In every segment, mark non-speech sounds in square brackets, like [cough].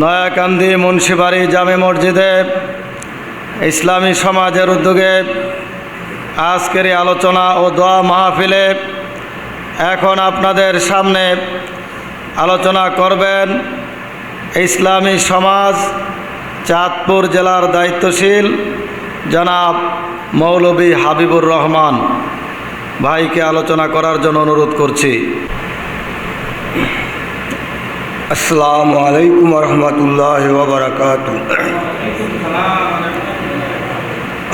নয়াকান্দি মুন্সিবাড়ি জামে মসজিদে ইসলামী সমাজের উদ্যোগে আজকের আলোচনা ও দোয়া মাহফিলে এখন আপনাদের সামনে আলোচনা করবেন ইসলামী সমাজ, চাঁদপুর জেলার দায়িত্বশীল জনাব মৌলভী হাবিবুর রহমান ভাইকে আলোচনা করার জন্য অনুরোধ করছি। আসসালামু আলাইকুম রহমতুল্লাহ ওবরাকাত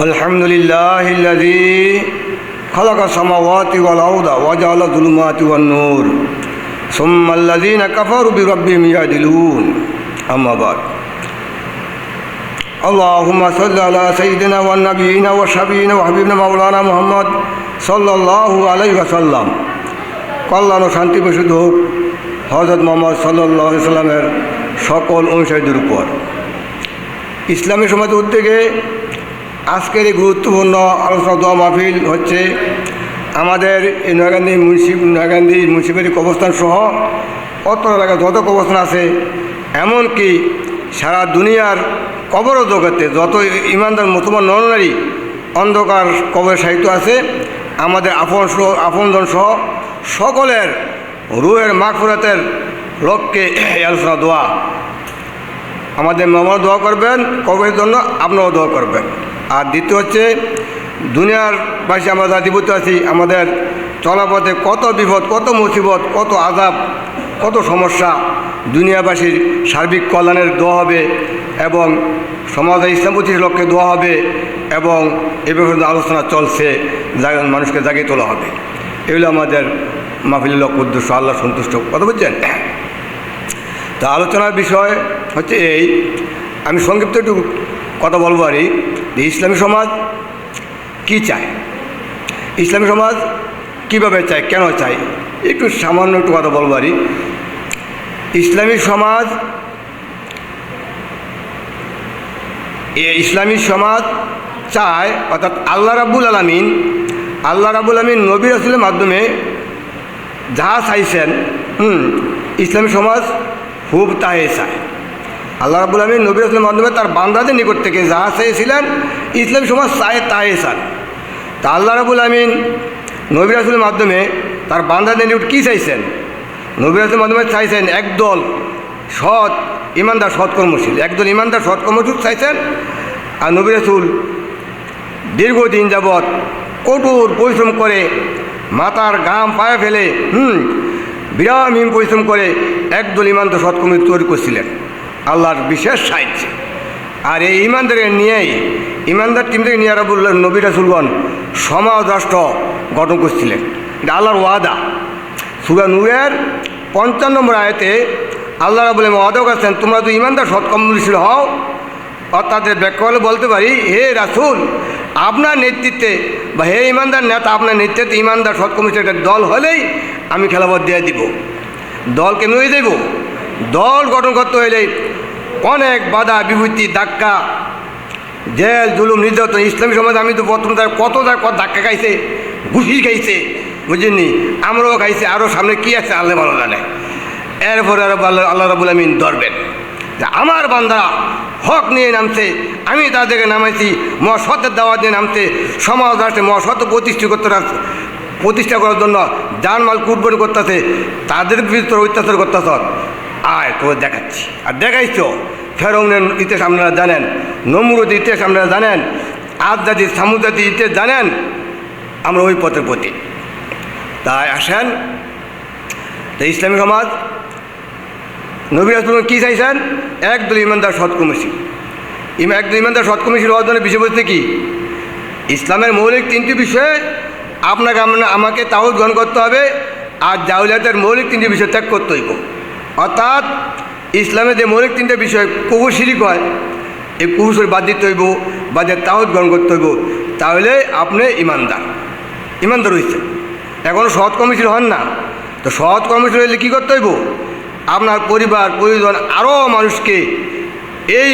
আলহামদুলিল্লাহ خلق السماوات والأرض وجعل الظلمات والنور ثم الذين كفروا بربهم يعدلون أما بعد اللهم صل على سيدنا والنبيين والشفيعين وحبيبنا مولانا محمد صلى الله عليه وسلم কল্যাণ ও শান্তি প্রসিদ্ধ হোক হজরত মোহাম্মদ সাল্লাহ সকল অনুসারীদের উপর। ইসলামী সমাজের উদ্যোগে আজকের এই গুরুত্বপূর্ণ আলোচনা দোয়া মাহফিল হচ্ছে আমাদের এই নয়াগান্ধী মুন্সি নয়াগান্ধী মুন্সিপালিটি কবরস্থান সহ অত এলাকায় যত কবরস্থান আছে, এমনকি সারা দুনিয়ার কবর জগতে যত ইমানদার মুসলমান নরনারী অন্ধকার কবরের সাহিত্য আছে, আমাদের আপন আপনজন সহ সকলের মাগফিরাতের লক্ষ্যে এই আলোচনা, দোয়া। আমাদের মামার দোয়া করবেন, কবরের জন্য আপনারাও দোয়া করবেন। আর দ্বিতীয় হচ্ছে, দুনিয়ার বাসী আমরা জাতিভূত আছি, আমাদের চলাপথে কত বিপদ, কত মুসিবত, কত আজাব কত সমস্যা, দুনিয়াবাসীর সার্বিক কল্যাণের দোয়া হবে এবং সমাজে ইসলাম প্রতিষ্ঠার লক্ষ্যে দোয়া হবে এবং এ ব্যাপারে আলোচনা চলছে মানুষকে জাগিয়ে তোলা হবে। এগুলো আমাদের মাহফিলের লক্ষ্য উদ্দেশ্য, আল্লাহ সন্তুষ্ট। কথা বুঝছেন? তা আলোচনার বিষয় হচ্ছে এই। আমি সংক্ষিপ্ত একটু কথা বলব আরই যে ইসলামী সমাজ কি চায়? ইসলামী সমাজ কীভাবে চায়, কেন চায়? একটু সামান্য একটু কথা বলব আরই ইসলামী সমাজ এ ইসলামী সমাজ চায় অর্থাৎ আল্লাহ রাব্বুল আলমিন, আল্লাহ রাবুল আলমিন নবী রসুলের মাধ্যমে যাহা চাইছেন, হুম, ইসলামী সমাজ খুব তাহে চায়। আল্লাহ রাবুল আলমী নবী আসলামের মাধ্যমে তার বান্দাদের নিকট থেকে যা চেয়েছিলেন, ইসলামী সমাজ চায়, তাহে চান। তা আল্লাহ রাবুল আমিন নবী রাসুলের মাধ্যমে তার বান্দাদের নিকট কী চাইছেন? নবী রাসুলের মাধ্যমে চাইছেন একদল সৎ, ইমানদার, সৎকর্মশীল। একদল ইমানদার, সৎকর্মশীল চাইছেন, আর নবী রাসুল দীর্ঘদিন যাবৎ কঠোর পরিশ্রম করে মাথার গাম পায়ে ফেলে, হুম বিরামহীন পরিশ্রম করে একদল ইমানদ সৎকর্মী তৈরি করছিলেন। আল্লাহর বিশেষ সাহায্য। আর এই ইমানদারকে নিয়েই, ইমানদার টিম থেকে নিয়ে রাবুল্লাহ নবী রাসুলগণ সমাজ গঠন করছিলেন। এটা আল্লাহর ওয়াদা। সুরা নূরের পঞ্চান্ন নম্বর আয়তে আল্লাহ রাবুল ওয়াদাও করছেন, তোমরা তো ইমানদার সৎকর্মশীল হও, অর্থাৎ ব্যাখ্যা বলতে পারি, হে রাসুল আপনার নেতৃত্বে বা হে ইমানদার নেতা, আপনার নেতৃত্বে ইমানদার সৎকর্মীর একটা দল হলেই আমি খেলাবত দিয়ে দিব। দল কেন হয়ে দেব। দল গঠন করতে হলে অনেক বাধা, বিভূতি, ধাক্কা, জেল, জুলুম, নির্যাতন, ইসলামী সমাজ আমি তো প্রথম তার কত তার কত ধাক্কা খাইছে, ঘুষি খাইছে, বুঝেননি? আমরাও খাইছে আরও সামনে কি আছে আল্লাহ ভালো জানে। এরপরে আল্লাহ আল্লাহ রাবুল আমিন ধরবেন আমার বান্দা হক নিয়ে নামছে আমি তাদেরকে নামাইছি মহাসতের দাওয়াত নিয়ে নামছে সমাজ রাষ্ট্রে মহাসত প্রতিষ্ঠা করতে প্রতিষ্ঠা করার জন্য জানমাল কুটবন করতেছে, তাদের ভিতরে অত্যাচার করতেছ। আয় তোর দেখাচ্ছি। আর দেখাইছ ফেরৌনের ইতিহাস আপনারা জানেন নমরুদ ইতিহাস আপনারা জানেন আজ জাতি ইতিহাস জানেন, আমরা ওই পথের প্রতি। তাই আসেন তো ইসলামী সমাজ নবী রাসুল কী চাইছেন? একদল ইমানদার সৎকর্মশীল ইম একদল ইমানদার সৎকর্মশীল হওয়ার জন্য বিষয়বস্তু কী? ইসলামের মৌলিক তিনটি বিষয়ে আপনাকে আমাকে তাহুদ গ্রহণ করতে হবে, আর জাউলিয়াতের মৌলিক তিনটি বিষয় ত্যাগ করতে হইব। অর্থাৎ ইসলামের যে মৌলিক তিনটে বিষয় কুকুর শিরিক হয়, এই কুকুর বাদ দিতে হইব, বা যে তাহুদ গ্রহণ করতে হইব, তাহলে আপনি ইমানদার। ইমানদার হয়েছে এখনও সৎ কর্মশীল হন না। তো সৎ কর্মশীল হলে কী করতে হইব? আপনার পরিবার, পরিজন আরও মানুষকে এই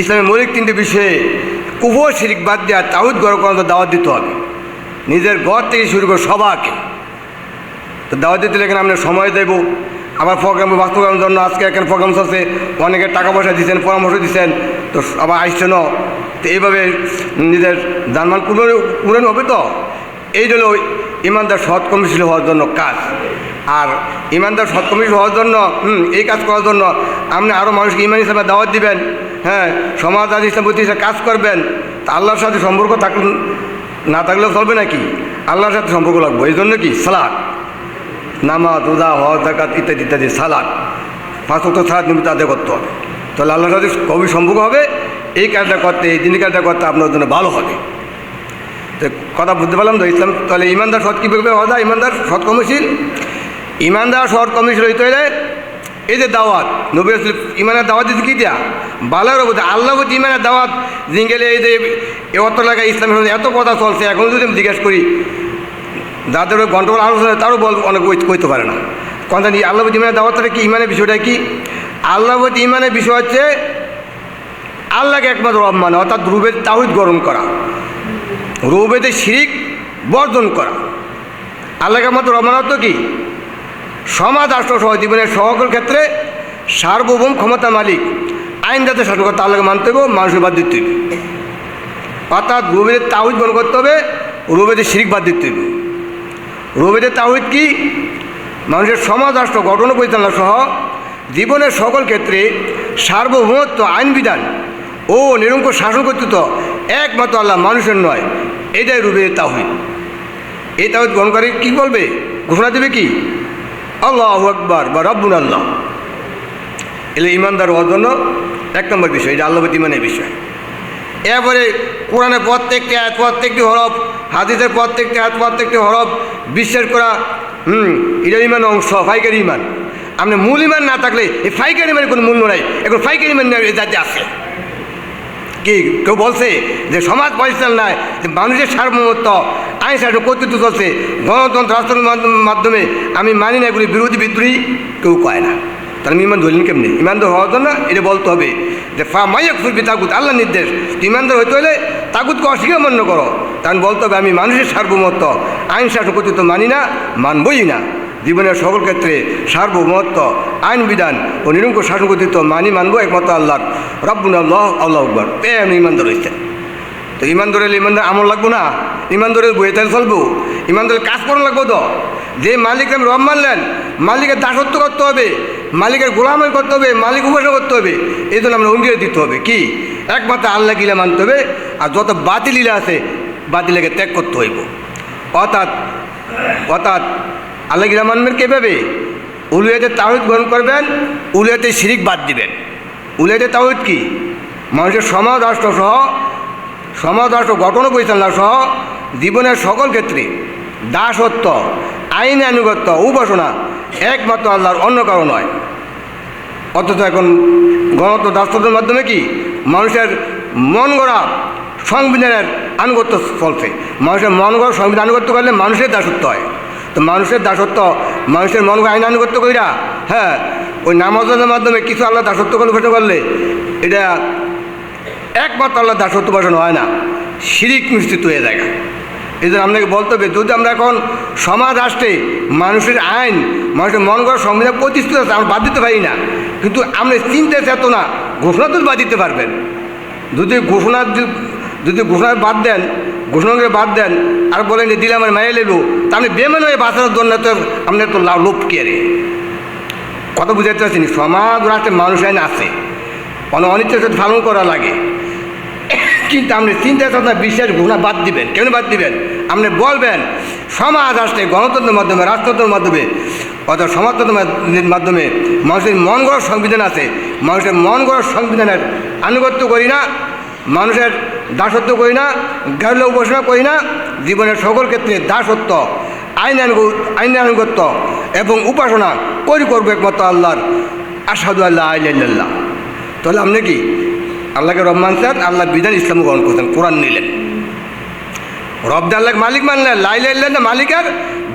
ইসলামের মৌলিক তিনটি বিষয়ে কুফর শিরিক বাদ দেওয়া তাহুদ গড় করার দাওয়াত দিতে হবে। নিজের ঘর থেকে শুরু করে সবাকে তো দাওয়াত দিতে এখানে আমরা সময় দেব। আবার প্রোগ্রাম বাস্তবায়নের জন্য আজকে এখানে প্রোগ্রাম চলছে। অনেকে টাকা পয়সা দিচ্ছেন, পরামর্শ দিচ্ছেন। তো আবার আসছেনও তো এইভাবে নিজের জানমান পূরণ পূরণ হবে তো? এই হলো ইমানদার সৎ কর্মশীল হওয়ার জন্য কাজ। আর ইমানদার সৎ কর্মশীল হওয়ার জন্য, হুম, এই কাজ করার জন্য আপনি আরও মানুষকে ইমান হিসাবে দাওয়াত দিবেন হ্যাঁ সমাজ আজ ইসলাম প্রতি কাজ করবেন, তা আল্লাহর সাথে সম্পর্ক থাকুন না থাকলেও চলবে নাকি? আল্লাহর সাথে সম্পর্ক লাগবে, এই জন্য কি? সালাদ নামাজ, রোজা, হজ জাকাত ইত্যাদি ইত্যাদি সালাদ পাঁচ অক্ট সালাদ নিমিত্ত আদায় করতে হবে। তাহলে আল্লাহর সাথে কবি সম্পর্ক হবে, এই কাজটা করতে, এই দিনের কাজটা করতে আপনার জন্য ভালো হবে। তো কথা বুঝতে পারলাম তো, ইসলাম, তাহলে ইমানদার সৎ কীভাবে হওয়া যায় ইমানদার সৎ কর্মশীল ইমানদার সৎ কর্মশীল হইতে হলে এই যে দাওয়াত, নবী ইমানের দাওয়াত দিতে কি দেয়া? বালার বলতে আল্লাহ ইমানের দাওয়াত, জিঙ্গেলে এই যে অত লাগায় ইসলামের এত কথা চলছে, এখন যদি আমি জিজ্ঞেস করি ওই গন্ডগোল আলোচনা তারও বল অনেক কই- কইতে পারে না। নিয়ে আল্লাহ ইমানের দাওয়াতটা কি? ইমানের বিষয়টা কি? আল্লাহ ইমানের বিষয় হচ্ছে আল্লাহকে একমাত্র রব মানে অর্থাৎ রুবের তাহিদ গরম করা। রুবেদের শিরিক বর্জন করা। আল্লাহকে একমাত্র রব মানে অর্থ কি? সমাজ রাষ্ট্র সহ জীবনের সকল ক্ষেত্রে সার্বভৌম ক্ষমতা মালিক। আইন যাতে শাসন মানতে হবে মানুষের বাদ দিতে হবে অর্থাৎ রুবেদের তাহিদ গ্রহণ করতে হবে, রুবেদের শিরিক বাদ দিতে হবে রুবেদের তাহিদ কি? মানুষের সমাজ রাষ্ট্র গঠন পরিচালনা সহ জীবনের সকল ক্ষেত্রে সার্বভৌমত্ব, আইন বিধান ও নিরঙ্কুশ শাসন কর্তৃত্ব একমাত্র আল্লাহ মানুষের নয়। এটাই রুবেদের তাহিদ এই তাহিদ গ্রহণকারী কী বলবে? ঘোষণা দেবে কি? আল্লাহ আকবর বা রব্বুল আল্লাহ। এলে ইমানদার হওয়ার জন্য এক নম্বর বিষয়, এটা আল্লাহ ইমানের বিষয়। এরপরে কোরআনের প্রত্যেকটি আয়াত, প্রত্যেকটি হরফ, হাদিসের প্রত্যেকটি আয়াত, প্রত্যেকটি হরফ বিশ্বাস করা, হুম, এটা ইমান অংশ, ফাইকার ইমান। আপনি মূল ইমান না থাকলে এই ফাইকার ইমানের কোনো মূল্য নাই। এখন ফাইকার ইমান জাতি আছে। কি কেউ বলছে যে সমাজ পরিচালনায় যে মানুষের সার্বভৌমত্ব, আইন শাসন কর্তৃত্ব চলছে, গণতন্ত্র, রাষ্ট্রের মাধ্যমে, আমি মানি না এগুলি বিরোধী বিদ্রোহী কেউ কয় না। তাহলে ইমান ধরলেন কেমনি? ইমানদার হওয়ার জন্য এটা বলতে হবে যে ফা মাইয়াক ফুলবি তাগুত আল্লাহ নির্দেশ। ইমানদার হইতে হলে তাগুতকে অস্বীকার মান্য করো। তখন বলতে হবে আমি মানুষের সার্বভৌমত্ব, আইন শাসন কর্তৃত্ব মানি না, মানবই না। জীবনের সকল ক্ষেত্রে সার্বভৌমত্ব, আইন, বিধান ও নিরঙ্কুশ শাসন কর্তৃত্ব মানি মানব একমাত্র আল্লাহর। রব্বুন আল্লাহ আল্লাহ আকবর। এ আমি ইমানদার হয়েছে তো ইমানদার হলে ইমানদার আমল লাগবো না? ইমানদারের বইয়ে তাহলে চলবো ইমানদারের কাজ করা লাগবো তো? যে মালিক আমি রব মানলেন, মালিকের দাসত্ব করতে হবে, মালিকের গোলামি করতে হবে, মালিক উপাসনা করতে হবে, এই জন্য আমরা অঙ্গীকার দিতে হবে। কি? একমাত্র আল্লাহ গিলা মানতে হবে, আর যত বাতিলিলা আছে বাতিলাকে ত্যাগ করতে হইব। অর্থাৎ অর্থাৎ আল্লাহ গিলা মানবেন কীভাবে? উলিয়াতে তাহিদ গ্রহণ করবেন, উলিয়াতে শিরিক বাদ দিবেন। উলিয়াতে তাহিদ কি? মানুষের সমাজ রাষ্ট্র সহ, সমাজ রাষ্ট্র গঠন পরিচালনা সহ জীবনের সকল ক্ষেত্রে দাসত্ব, আইন আনুগত্য, উপাসনা একমাত্র আল্লাহর অন্য কারও নয়। অথচ এখন গণতন্ত্র দাসত্বের মাধ্যমে কি? মানুষের মন গড়া সংবিধানের আনুগত্য চলছে। মানুষের মন গড়া সংবিধান আনুগত্য করলে মানুষের দাসত্ব হয়। তো মানুষের দাসত্ব, মানুষের মন গড়া আইন আনুগত্য কইরা হ্যাঁ ওই নামাজের মাধ্যমে কিছু আল্লাহ দাসত্ব করলে ঘোষণা করলে, এটা একমাত্র আল্লাহ দাসত্ব উপাসনা হয় না। শিরিক মিশ্রিত হয়ে যায় এই জন্য আপনাকে বলতে হবে, যদি আমরা এখন সমাজ রাষ্ট্রে মানুষের আইন, মানুষের মন করা সংবিধান প্রতিষ্ঠিত আছে, আমরা বাদ দিতে পারি না। কিন্তু আমরা চিন্তা চেতনা, ঘোষণা তো বাদ দিতে পারবেন। যদি ঘোষণা যদি ঘোষণা বাদ দেন, ঘোষণাকে বাদ দেন, আর বলেন দিলে আমার মাইয়ে লেবু তা আপনি বেমান হয়ে বাঁচানোর জন্য তো আপনার তো লোভ কে রে কথা বুঝাতে পারছি সমাজ রাষ্ট্রে মানুষ আইন আছে। সাথে পালন করা লাগে। কিন্তু আপনি চিন্তা চেতনা বিশ্বাস, ঘোষণা বাদ দিবেন। কেন বাদ দিবেন? আপনি বলবেন, সমাজ আসলে গণতন্ত্রের মাধ্যমে রাজতন্ত্রের মাধ্যমে, অর্থাৎ সমাজতন্ত্রের মাধ্যমে মানুষের মন গড়ার সংবিধান আছে। মানুষের মন গড়ার সংবিধানের আনুগত্য করি না। মানুষের দাসত্ব করি না গাড়ি উপাসনা করি না, জীবনের সকল ক্ষেত্রে দাসত্ব, আইন আইন আনুগত্য এবং উপাসনা করি করব একমাত্র আল্লাহর। আসাদু আল্লাহ আল্লাহ তাহলে আপনি কি? আল্লাহকে রব মানছেন আল্লাহ বিধান ইসলাম গ্রহণ করতেন কোরআন নিলেন। রব আল্লাহ মালিক মানলেন লাই লাইলেন না মালিকের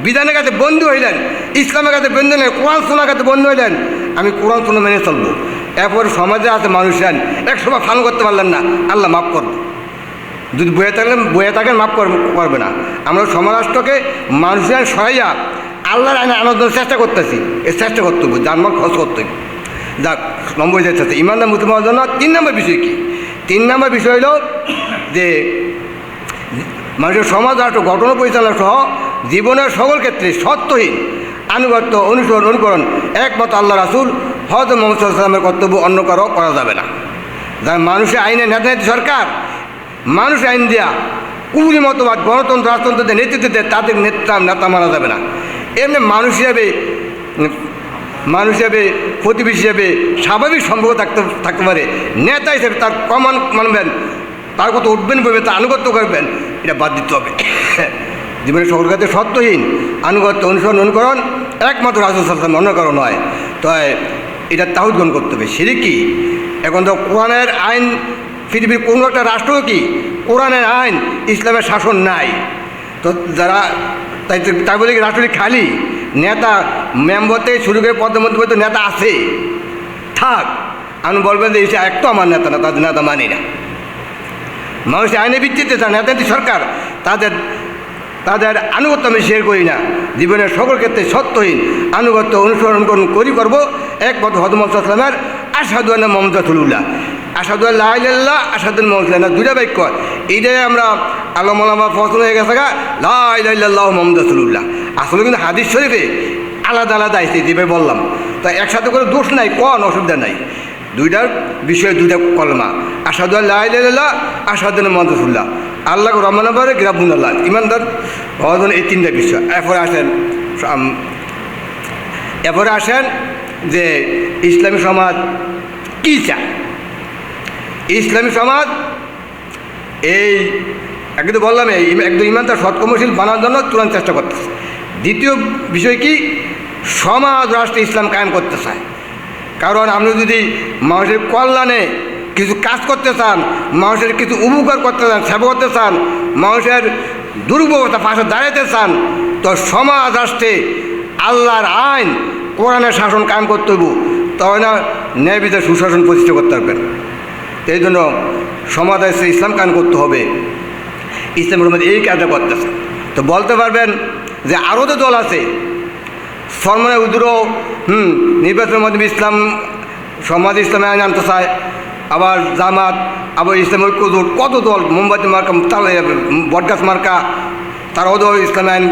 বিধানের কাছে বন্ধু হইলেন, ইসলামের কাছে বন্ধু হলেন কোরআন শোনার কাছে বন্ধু হইলেন, আমি কোরআন শোনা মেনে চলবো। এরপর সমাজে আছে এক সময় ফান করতে পারলেন না, আল্লাহ মাফ করব। যদি বয়ে থাকলেন বয়ে থাকেন, মাফ করবে না। আমরা সমাজ রাষ্ট্রকে মানুষের সহাইয়া আল্লাহর আইনে আনার জন্য চেষ্টা করতেছি। এই চেষ্টা করতে হবে জানমাল খরচ করতে হবে। যাক, নম্বর যাচ্ছে ইমানদার মুসলমানের জন্য তিন নম্বর বিষয় কী? তিন নম্বর বিষয় হলো যে, মানুষের সমাজ, রাষ্ট্র ঘটনা পরিচালনা সহ জীবনের সকল ক্ষেত্রে সত্যহীন আনুগত্য, অনুসরণ, অনুকরণ একমাত্র আল্লাহ রাসুল হয়তো মোহাম্মদ সাল্লামের কর্তব্য অন্য কারও করা যাবে না। যার মানুষের আইনে নেতা সরকার মানুষ আইন দেয়া কুবুরি মতবাদ, গণতন্ত্র, রাজতন্ত্রদের নেতৃত্ব দেয় তাদের নেতা নেতা মানা যাবে না। এমনি মানুষ হিসাবে মানুষ হিসাবে, প্রতিবেশী হিসাবে স্বাভাবিক সম্পর্ক থাকতে থাকতে পারে। নেতা হিসেবে তার কমান মানবেন, তার কথা উঠবেন, বলবেন, তার আনুগত্য করবেন, এটা বাদ দিতে হবে। [coughs] জীবনের সকল ক্ষেত্রে সত্যহীন, আনুগত্য অনুসরণ অনুকরণ একমাত্র অন্য কারও নয়। তাই এটা তাহুদ গ্রহণ করতে হবে। সেদিক কি? এখন তো কোরআনের আইন পৃথিবীর কোনো একটা রাষ্ট্র কি? কোরআনের আইন, ইসলামের শাসন নাই। তো যারা, তাই তো- তাই বলে কি রাষ্ট্রটি খালি? নেতা মেম্বার শুরু করে মধ্যে তো নেতা আছে। থাক, আমি বলবেন যে এটা একটু আমার নেতা না, তাদের নেতা মানি না। মানুষ আইনের ভিত্তিতে তার নেতাটি সরকার, তাদের তাদের আনুগত্য আমি শেয়ার করি না। জীবনের সকল ক্ষেত্রে সত্যহীন আনুগত্য অনুসরণ করুন, করি করব। একমাত্র হদমসালামের আসাদুল্লাহ মোহাম্মদ রাসুল্লাহ আসাদুল্লাহ আল্লাহ আসাদুল মোহাম্মদ দুইটা বাক্য। এইটাই আমরা আলমালামা ফসল হয়ে গেছে গা লাহ মোহাম্মদ রাসুল্লাহ আসলে কিন্তু হাদিস শরীফে আলাদা আলাদা আইসে যেভাবে বললাম, তা একসাথে করে দোষ নাই, কোন অসুবিধা নাই। দুইটার বিষয়ে, দুইটা কলমা। আসাদুল্লাহ আসাদুল মহাদুল্লাহ আল্লাহ রহমানবারে গিরাবুন আল্লাহ ইমানদার ভজন এই তিনটা বিষয়। এরপরে আসেন এরপরে আসেন যে ইসলামী সমাজ কী চায়? ইসলামী সমাজ, এই একদম বললাম, এই একদম ইমানদার সৎকর্মশীল বানানোর জন্য তুরন্ত চেষ্টা করতেছে। দ্বিতীয় বিষয় কি? সমাজ রাষ্ট্রে ইসলাম কায়েম করতে চায়। কারণ আপনি যদি মানুষের কল্যাণে কিছু কাজ করতে চান, মানুষের কিছু উপকার করতে চান, সেবা করতে চান, মানুষের দুর্বলতা পাশে দাঁড়াতে চান, তো সমাজ রাষ্ট্রে আল্লাহর আইন, কোরআনের শাসন কায়েম করতে হইব। তবে না, ন্যায় বিচার, সুশাসন প্রতিষ্ঠা করতে পারবেন এই জন্য সমাজ রাষ্ট্রে ইসলাম কায়েম করতে হবে। ইসলাম মধ্যে এই কাজটা করতেছে। তো বলতে পারবেন যে আরও তো দল আছে সলমানের উদ্র, হুম, নির্বাচনের মাধ্যমে ইসলাম, সমাজ ইসলামে আনতে চায়, আবার জামাত, আবার ইসলাম ঐক্য জোট কত দল, মোমবাতি মার্কা তাল বটগাছ মার্কা, তারাও তো ইসলাম আইন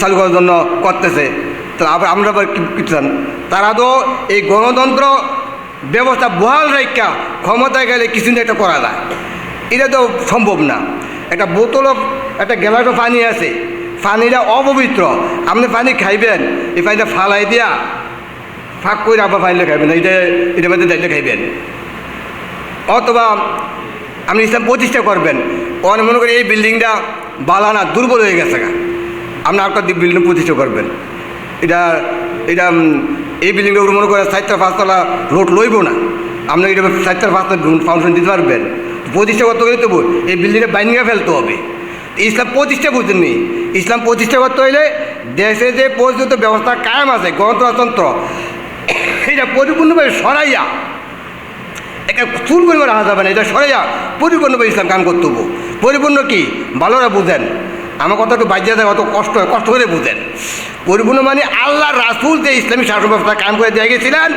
চালু করার জন্য করতেছে। তো আবার আমরা আবার কি চান? তারা তো এই গণতন্ত্র ব্যবস্থা বহাল রেখা ক্ষমতায় গেলে কিছু না একটা করা যায়। এটা তো সম্ভব না। একটা বোতলও একটা গ্লাসও পানি আছে। পানিটা অপবিত্র। আপনি পানি খাইবেন, এই পানিটা ফালাই দিয়া ফাঁক করে আবার পানিটা খাইবেন। এটা এটা মধ্যে দাইলে খাইবেন। অথবা আপনি ইসলাম প্রতিষ্ঠা করবেন। অনেক মনে করি এই বিল্ডিংটা বালানা দুর্বল হয়ে গেছে আপনি একটা বিল্ডিং প্রতিষ্ঠা করবেন? এটা এটা এই বিল্ডিংটা উপরে মনে করে চারটা পাঁচতলা রোড লইব না। আপনি এটা চারটা পাঁচটা ফাউন্ডেশন দিতে পারবেন। প্রতিষ্ঠা করতে গেলে তবু এই বিল্ডিংটা বাইন্ডিংয়ে ফেলতে হবে। ইসলাম প্রতিষ্ঠা বুঝেননি ইসলাম প্রতিষ্ঠা করতে হইলে দেশে যে পরিচিত ব্যবস্থা কায়েম আছে, গণতন্ত্র, এটা পরিপূর্ণভাবে সরাইয়া, এটা চুল করে রাখা যাবে না, এটা সরাইয়া পরিপূর্ণভাবে ইসলাম কাম করতে হব পরিপূর্ণ কি? ভালোরা বুঝেন। আমার কথা একটু বাজ্যা দেয় অত কষ্ট হয় কষ্ট করে বুঝেন। পরিপূর্ণ মানে আল্লাহ রাসুল যে ইসলামী শাসন ব্যবস্থা কাম করে দিয়ে গেছিলেন,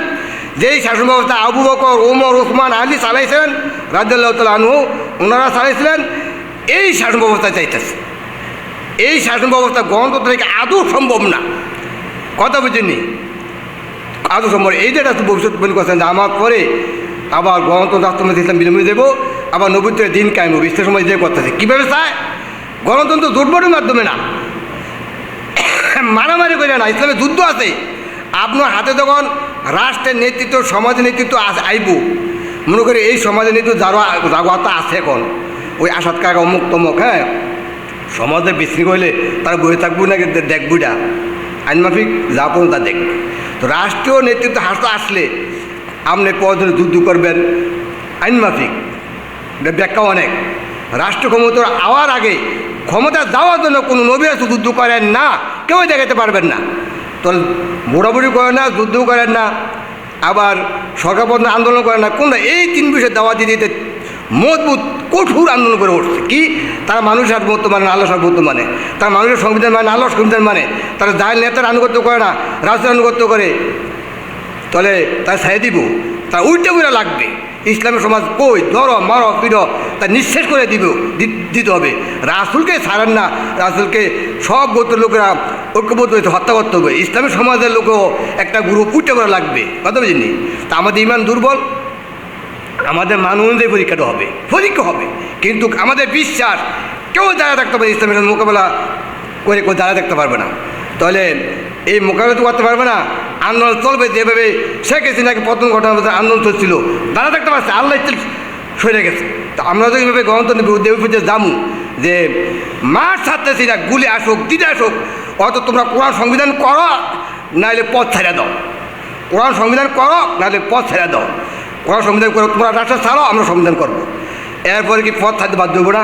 যেই শাসন ব্যবস্থা আবু বকর, ওমর, ওসমান, আলী চালাইছিলেন রাজ্লাহ আনহু, ওনারা চালাইছিলেন, এই শাসন ব্যবস্থা চাইতেছে। এই শাসন ব্যবস্থা গণতন্ত্র থেকে আদৌ সম্ভব না। কথা বুঝেননি? আদৌ সম্ভব এই যে রাষ্ট্র ভবিষ্যৎবাণী করছেন যে আমার পরে আবার গণতন্ত্র রাষ্ট্রমন্ত্রী ইসলাম বিনিময় দেবো, আবার নবীত্বের দিন কায়েম হবে। সময় যে করতেছে, কীভাবে চায়? গণতন্ত্র দুর্বলের মাধ্যমে না। মারামারি করে না, ইসলামে যুদ্ধ আছে। আপনার হাতে যখন রাষ্ট্রের নেতৃত্ব, সমাজের নেতৃত্ব আইব, মনে করি এই সমাজের নেতৃত্ব যারা জাগোয়াতা আছে এখন। ওই আসাদ কাকা অমুক তমুক হ্যাঁ? সমাজে বিশৃঙ্খল হইলে তারা বসে থাকব না দেখবি না। আইন মাফিক, যা পর্যন্ত তা দেখবে তো রাষ্ট্রীয় নেতৃত্ব হাসতে আসলে আপনি পদে যুদ্ধ করবেন? আইন মাফিক এটা ব্যাখ্যা অনেক। রাষ্ট্র ক্ষমতা আওয়ার আগে ক্ষমতা যাওয়ার জন্য কোনো নবী আছে যুদ্ধ করেন না। কেউ দেখাতে পারবেন না। তো বুড়াবুড়ি করেন না যুদ্ধ করেন না, আবার সরকার পন্থ আন্দোলন করেন না। কোনটা? এই তিন বিষয়ে দাওয়া দিয়ে দিতে মজবুত, কঠোর আন্দোলন করে উঠছে। কি? তারা মানুষের সার্বভৌমত্ব মানে আল্লাহ সার্বভৌমত্ব মানে তারা মানুষের সংবিধান মানে আল্লাহ সংবিধান মানে। তারা যার নেতার আনুগত্য করে না, রাষ্ট্রের আনুগত্য করে, তাহলে তার ছেড়ে দিব। তার উল্টে করে লাগবে। ইসলামী সমাজ কই? ধর, মার, পিড়, তা নিঃশেষ করে দিব দিতে হবে। রাসুলকে ছাড়েন না, রাসুলকে সব গোত্রের লোকেরা ঐক্যবদ্ধ হয়েছে হত্যা করতে হবে। ইসলামী সমাজের লোকও একটা গ্রুপ উল্টে করে লাগবে। কথা বুঝিনি তা আমাদের ইমান দুর্বল। আমাদের মান অনুযায়ী পরীক্ষাটা হবে। পরীক্ষা হবে। কিন্তু আমাদের বিশ্বাস, কেউ দাঁড়া থাকতে পারে ইসলামের মোকাবেলা করে কেউ দাঁড়া থাকতে পারবে না। তাহলে এই মোকাবেলা তো করতে পারবে না। আন্দোলন চলবে যেভাবে। শেখ হাসিনাকে প্রথম মধ্যে আন্দোলন চলছিল। দাঁড়া থাকতে পারছে আল্লাহ সরে গেছে। তো আমরা তো এইভাবে গণতন্ত্র দেবীপুজে জামু, যে মার ছাড়তেছি না গুলি আসুক দিতে আসুক, অত তোমরা কোরআন সংবিধান করো, নাহলে পথ ছেড়ে দাও। কোরআন সংবিধান করো, নাহলে পথ ছেড়ে দাও। কোরআন সংবিধান করো, তোমরা রাষ্ট্র ছাড়ো, আমরা সংবিধান করব। এরপরে কি পথ ছাড়তে বাধ্য হব না?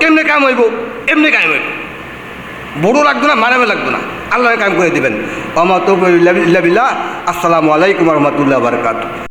কেমনে কাম হইব? এমনি কাম হইব। বড়ো লাগতো না মারাবে লাগতো না। আল্লাহ কাম করে দেবেন। আমার তো আসসালামু আলাইকুম রহমতুল্লাহ বারকাত